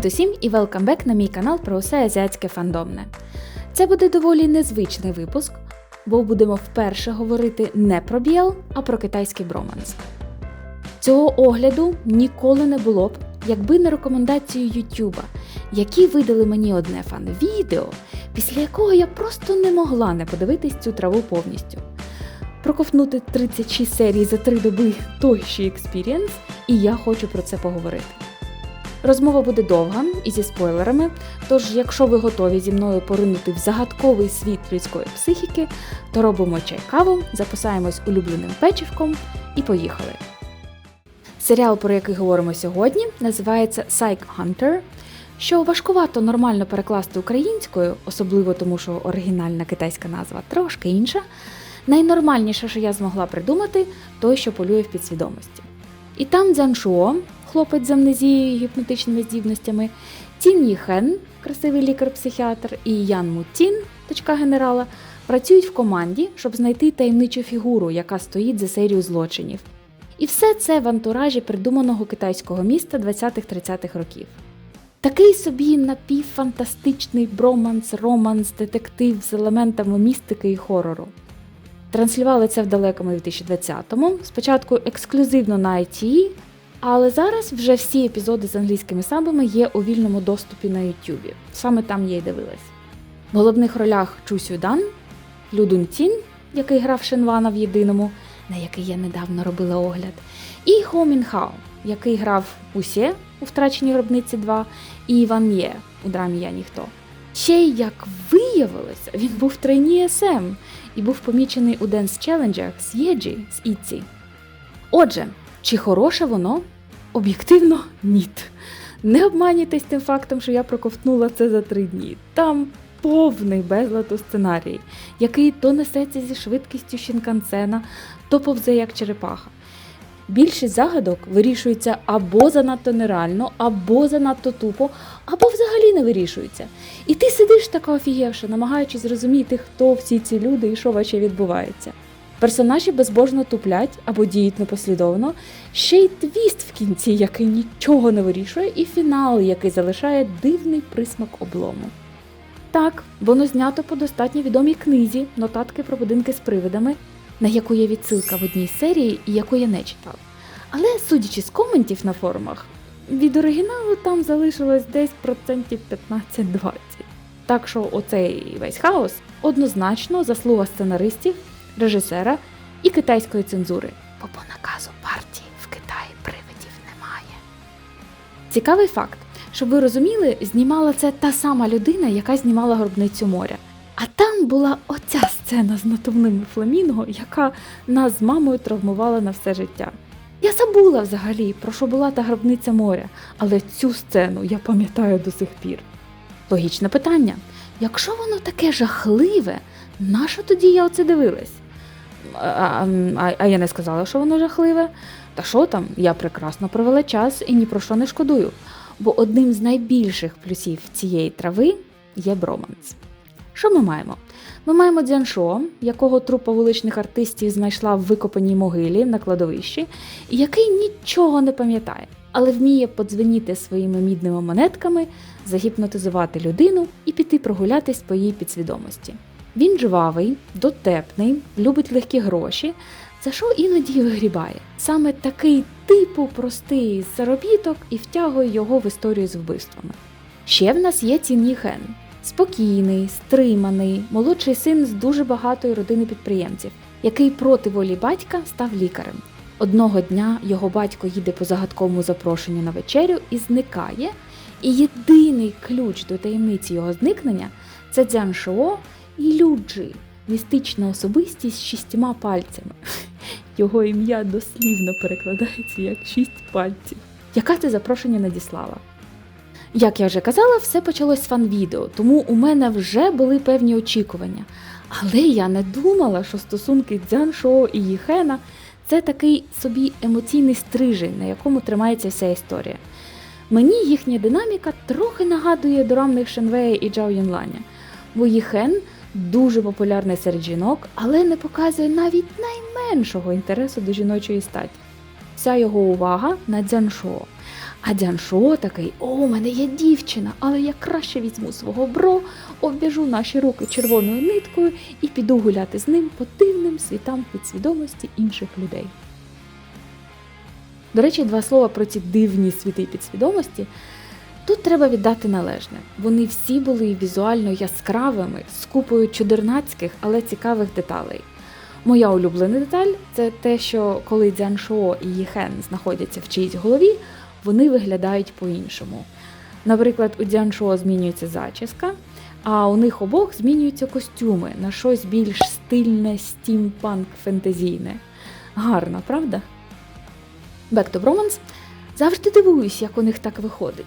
Привіт усім і back на мій канал про усе азіатське фандомне. Це буде доволі незвичний випуск, бо будемо вперше говорити не про BL, а про китайський броманс. Цього огляду ніколи не було б, якби не рекомендації Ютуба, які видали мені одне фан-відео, після якого я просто не могла не подивитись цю траву повністю. Проковтнути 36 серій за 3 доби ще експірієнс, і я хочу про це поговорити. Розмова буде довга і зі спойлерами, тож, якщо ви готові зі мною поринути в загадковий світ людської психіки, то робимо чай каву, записаємось улюбленим печивком і поїхали. Серіал, про який говоримо сьогодні, називається Psych Hunter, що важкувато нормально перекласти українською, особливо тому, що оригінальна китайська назва трошки інша. Найнормальніше, що я змогла придумати, той, що полює в підсвідомості. І там Дзян Шуо, хлопець з амнезією і гіпнотичними здібностями, Цін Їхен, красивий лікар-психіатр, і Ян Мутін, дочка генерала, працюють в команді, щоб знайти таємничу фігуру, яка стоїть за серію злочинів. І все це в антуражі придуманого китайського міста 20-30-х років. Такий собі напівфантастичний броманс, романс, детектив з елементами містики і хорору. Транслювали це в далекому 2020-му, спочатку ексклюзивно на ITV, але зараз вже всі епізоди з англійськими сабами є у вільному доступі на YouTube. Саме там я й дивилась. В головних ролях Чу Сюдан, Лю Дун Цін, який грав Шенвана в єдиному, на який я недавно робила огляд, і Хо Мін Хао, який грав Усє у втраченій гробниці 2, і Іван Є у драмі Я ніхто. Ще й як виявилося, він був в СМ і був помічений у Денс Челенджах з Єджі з Іці. Отже, чи хороше воно? Об'єктивно, ніт. Не обманюйтесь тим фактом, що я проковтнула це за три дні. Там повний безлад у сценарії, який то несеться зі швидкістю Шінкансена, то повзе як черепаха. Більшість загадок вирішується або занадто нереально, або занадто тупо, або взагалі не вирішуються. І ти сидиш така офігевша, намагаючись зрозуміти, хто всі ці люди і що вообще відбувається. Персонажі безбожно туплять або діють непослідовно, ще й твіст в кінці, який нічого не вирішує, і фінал, який залишає дивний присмак облому. Так, воно знято по достатньо відомій книзі Нотатки про будинки з привидами, на яку є відсилка в одній серії і яку я не читав. Але судячи з коментів на форумах, від оригіналу там залишилось десь процентів 15-20. Так що оцей весь хаос однозначно заслуга сценаристів, режисера і китайської цензури. Бо по наказу партії в Китаї привидів немає. Цікавий факт, щоб ви розуміли, знімала це та сама людина, яка знімала гробницю моря. А там була оця сцена з натовними фламінго, яка нас з мамою травмувала на все життя. Я забула взагалі, про що була та гробниця моря, але цю сцену я пам'ятаю до сих пір. Логічне питання: якщо воно таке жахливе, нащо тоді я оце дивилась? А, а, а я не сказала, що воно жахливе. Та що там, я прекрасно провела час і ні про що не шкодую. Бо одним з найбільших плюсів цієї трави є броманс. Що ми маємо? Ми маємо Дзяншо, якого трупа вуличних артистів знайшла в викопаній могилі на кладовищі, і який нічого не пам'ятає, але вміє подзвеніти своїми мідними монетками, загіпнотизувати людину і піти прогулятись по її підсвідомості. Він жвавий, дотепний, любить легкі гроші, за що іноді вигрібає. Саме такий типу простий заробіток і втягує його в історію з вбивствами. Ще в нас є Цін Їхен. Спокійний, стриманий, молодший син з дуже багатої родини підприємців, який проти волі батька став лікарем. Одного дня його батько їде по загадковому запрошенню на вечерю і зникає. І єдиний ключ до таємниці його зникнення це Дзян Шоо і Люджі, містична особистість з шістьма пальцями. Його ім'я дослівно перекладається як шість пальців. Яка це запрошення надіслала? Як я вже казала, все почалось з фан-відео, тому у мене вже були певні очікування. Але я не думала, що стосунки Дзян Шоу і Їхена це такий собі емоційний стрижень, на якому тримається вся історія. Мені їхня динаміка трохи нагадує дорамних Шенвея і Джао Юнланя, бо Їхен дуже популярний серед жінок, але не показує навіть найменшого інтересу до жіночої статі. Вся його увага на Дзяншо. А Дзяншо такий: о, у мене є дівчина, але я краще візьму свого бро, обв'яжу наші руки червоною ниткою і піду гуляти з ним по дивним світам підсвідомості інших людей. До речі, два слова про ці дивні світи підсвідомості. Тут треба віддати належне. Вони всі були візуально яскравими, з купою чудернацьких, але цікавих деталей. Моя улюблена деталь це те, що коли Дзяншо і Їхен знаходяться в чиїсь голові, вони виглядають по-іншому. Наприклад, у Дзяншо змінюється зачіска, а у них обох змінюються костюми на щось більш стильне, стімпанк фентезійне. Гарно, правда? Back to Bromance. Завжди дивуюсь, як у них так виходить.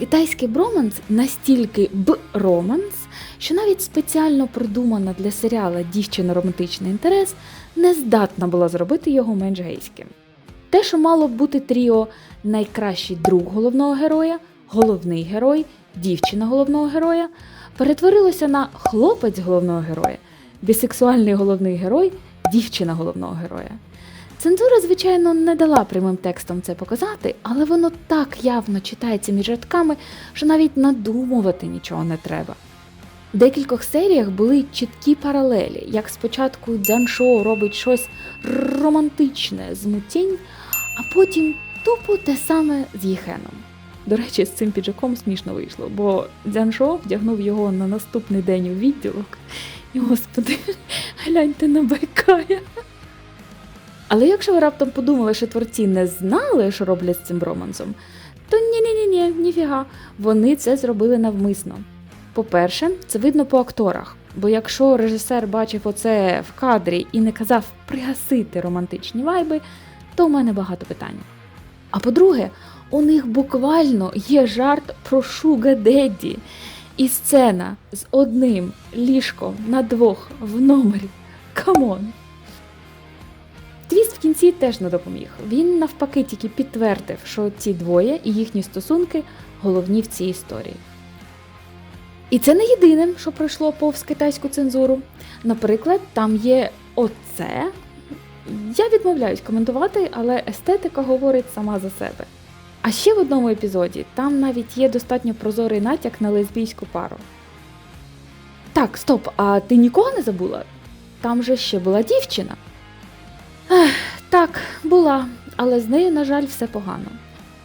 Китайський броманс настільки б-романс, що навіть спеціально придумана для серіала Дівчина-романтичний інтерес не здатна була зробити його менш гейським. Те, що мало б бути тріо найкращий друг головного героя, головний герой, дівчина головного героя, перетворилося на хлопець головного героя, бісексуальний головний герой, дівчина головного героя. Цензура, звичайно, не дала прямим текстом це показати, але воно так явно читається між рядками, що навіть надумувати нічого не треба. В декількох серіях були чіткі паралелі, як спочатку Дзяншоу робить щось романтичне з мутінь, а потім тупо те саме з Єхеном. До речі, з цим піджаком смішно вийшло, бо Дзяншо вдягнув його на наступний день у відділок, і господи, гляньте на Байкая. Але якщо ви раптом подумали, що творці не знали, що роблять з цим бромансом, то ні-ні-ні, ніфіга, вони це зробили навмисно. По-перше, це видно по акторах, бо якщо режисер бачив оце в кадрі і не казав пригасити романтичні вайби, то у мене багато питань. А по-друге, у них буквально є жарт про Шуга Дедді і сцена з одним ліжком на двох в номері. Камон! Твіст в кінці теж не допоміг. Він навпаки тільки підтвердив, що ці двоє і їхні стосунки головні в цій історії. І це не єдине, що пройшло повз китайську цензуру. Наприклад, там є оце. Я відмовляюсь коментувати, але естетика говорить сама за себе. А ще в одному епізоді там навіть є достатньо прозорий натяк на лесбійську пару. Так, стоп, а ти нікого не забула? Там же ще була дівчина. Так, була, але з нею, на жаль, все погано.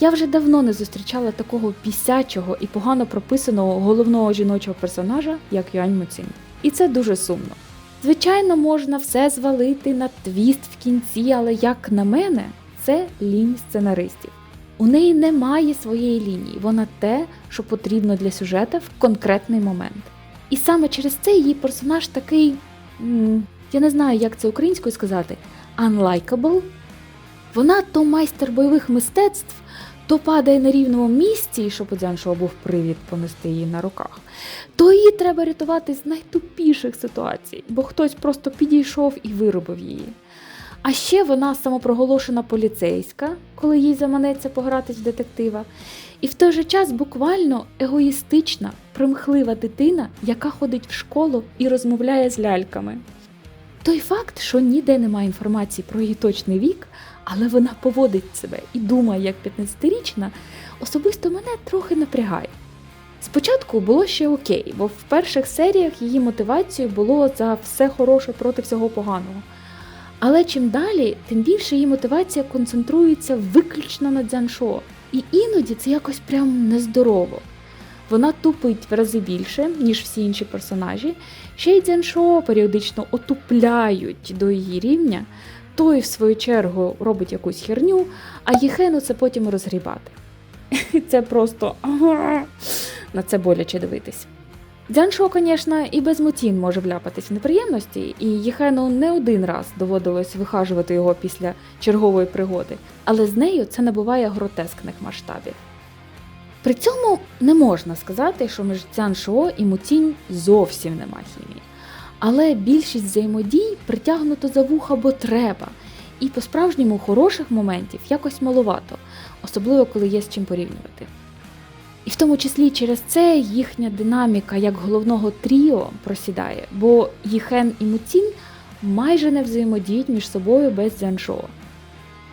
Я вже давно не зустрічала такого пісячого і погано прописаного головного жіночого персонажа, як Юань Муцін. І це дуже сумно. Звичайно, можна все звалити на твіст в кінці, але як на мене, це лінь сценаристів. У неї немає своєї лінії, вона те, що потрібно для сюжета в конкретний момент. І саме через це її персонаж такий. я не знаю, як це українською сказати, unlikable. Вона то майстер бойових мистецтв, то падає на рівному місці, щоб у Дзяншо був привід понести її на руках, то її треба рятувати з найтупіших ситуацій, бо хтось просто підійшов і виробив її. А ще вона самопроголошена поліцейська, коли їй заманеться погратись в детектива, і в той же час буквально егоїстична, примхлива дитина, яка ходить в школу і розмовляє з ляльками. Той факт, що ніде немає інформації про її точний вік, але вона поводить себе і думає як 15-річна, особисто мене трохи напрягає. Спочатку було ще окей, бо в перших серіях її мотивацією було за все хороше проти всього поганого. Але чим далі, тим більше її мотивація концентрується виключно на Дзяншо. І іноді це якось прям нездорово. Вона тупить в рази більше, ніж всі інші персонажі. Ще й Дзяншо періодично отупляють до її рівня. Той, в свою чергу, робить якусь херню, а Єхену це потім розгрібати. Це просто на це боляче дивитись. Дзяншо, звісно, і без мутін може вляпатись в неприємності, і Єхену не один раз доводилось вихажувати його після чергової пригоди, але з нею це набуває гротескних масштабів. При цьому не можна сказати, що між Дзяншо і Мутінь зовсім нема хімії. Але більшість взаємодій притягнуто за вуха, бо треба, і по-справжньому хороших моментів якось маловато, особливо коли є з чим порівнювати. І в тому числі через це їхня динаміка як головного тріо просідає, бо Їхен і Муцін майже не взаємодіють між собою без Дзяншо.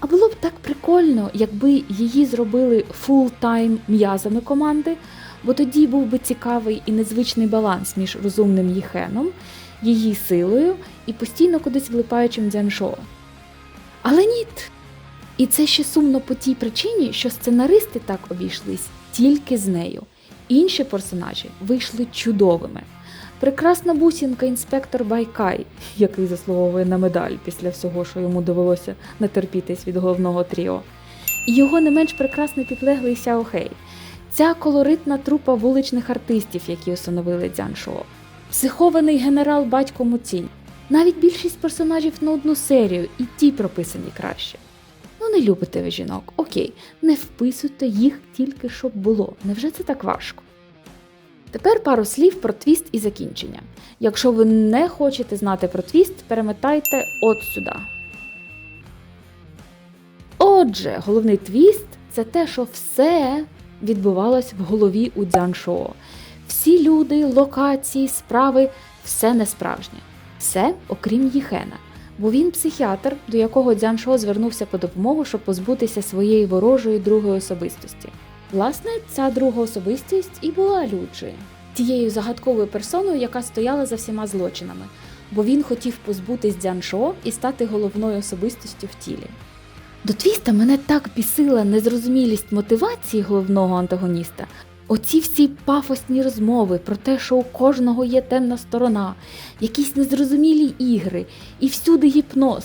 А було б так прикольно, якби її зробили фул-тайм м'язами команди, бо тоді був би цікавий і незвичний баланс між розумним Єхеном, її силою і постійно кудись влипаючим Дзяншо. Але ні. І це ще сумно по тій причині, що сценаристи так обійшлись тільки з нею. Інші персонажі вийшли чудовими. Прекрасна бусінка інспектор Байкай, який заслуговує на медаль після всього, що йому довелося натерпітись від головного тріо. І його не менш прекрасний підлеглий Сяо Хей. Ця колоритна трупа вуличних артистів, які усиновили Дзяншо. Психований генерал батько Муцінь. Навіть більшість персонажів на одну серію, і ті прописані краще. Ну, не любите ви жінок, окей, не вписуйте їх тільки щоб було. Невже це так важко? Тепер пару слів про твіст і закінчення. Якщо ви не хочете знати про твіст, перемотайте от сюди. Отже, головний твіст це те, що все відбувалось в голові у Дзяншо. Всі люди, локації, справи все не справжнє. Все, окрім Їхена. Бо він психіатр, до якого Дзяншо звернувся по допомогу, щоб позбутися своєї ворожої другої особистості. Власне, ця друга особистість і була Люджі, тією загадковою персоною, яка стояла за всіма злочинами, бо він хотів позбутись Дзяншо і стати головною особистістю в тілі. До твіста мене так бісила незрозумілість мотивації головного антагоніста. Оці всі пафосні розмови про те, що у кожного є темна сторона, якісь незрозумілі ігри і всюди гіпноз.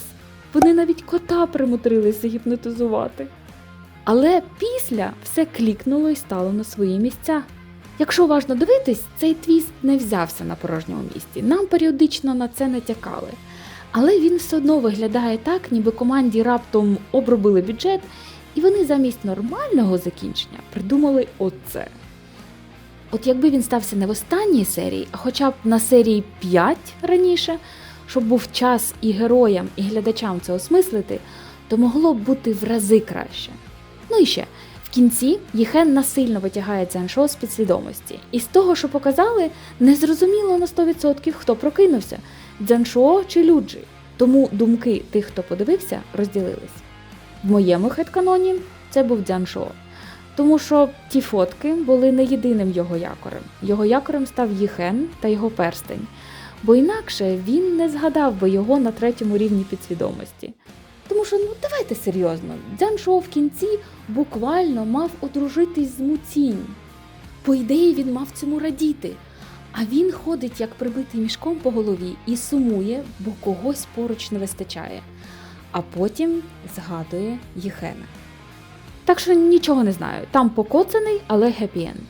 Вони навіть кота примудрилися гіпнотизувати. Але після все клікнуло і стало на свої місця. Якщо уважно дивитись, цей твіст не взявся на порожньому місці. Нам періодично на це натякали. Але він все одно виглядає так, ніби команді раптом обробили бюджет, і вони замість нормального закінчення придумали оце. От якби він стався не в останній серії, а хоча б на серії 5 раніше, щоб був час і героям, і глядачам це осмислити, то могло б бути в рази краще. Ну і ще, в кінці Єхен насильно витягає Дзяншо з підсвідомості. І з того, що показали, не зрозуміло на 100% хто прокинувся Дзяншо чи Люджі. Тому думки тих, хто подивився, розділились. В моєму хедканоні це був Дзяншо. Тому що ті фотки були не єдиним його якорем. Його якорем став Єхен та його перстень, бо інакше він не згадав би його на третьому рівні підсвідомості. Тому що, ну давайте серйозно, Дзян Шоу в кінці буквально мав одружитись з Муцінь. По ідеї він мав цьому радіти. А він ходить як прибитий мішком по голові і сумує, бо когось поруч не вистачає. А потім згадує Єхена. Так що нічого не знаю. Там покоцаний, але хеппі-енд.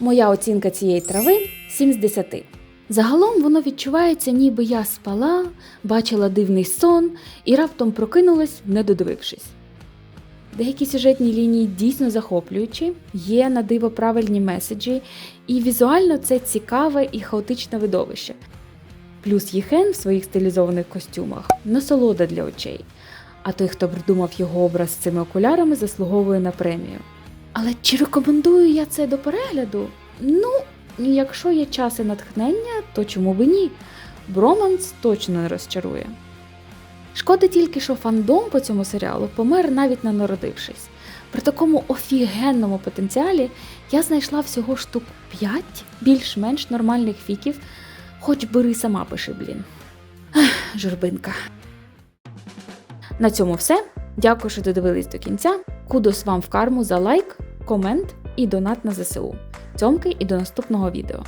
Моя оцінка цієї трави 7 з 10. Загалом воно відчувається, ніби я спала, бачила дивний сон і раптом прокинулась, не додивившись. Деякі сюжетні лінії дійсно захоплюючі, є на диво правильні меседжі, і візуально це цікаве і хаотичне видовище. Плюс Єхен в своїх стилізованих костюмах насолода для очей. А той, хто придумав його образ з цими окулярами, заслуговує на премію. Але чи рекомендую я це до перегляду? Ну, якщо є час і натхнення, то чому би ні? Броманс точно не розчарує. Шкода тільки, що фандом по цьому серіалу помер навіть не народившись. При такому офігенному потенціалі я знайшла всього штук 5 більш-менш нормальних фіків, хоч бери сама пиши, блін. Ех, журбинка. На цьому все. Дякую, що додивились до кінця. Кудос вам в карму за лайк, комент і донат на ЗСУ. Цьомки і до наступного відео.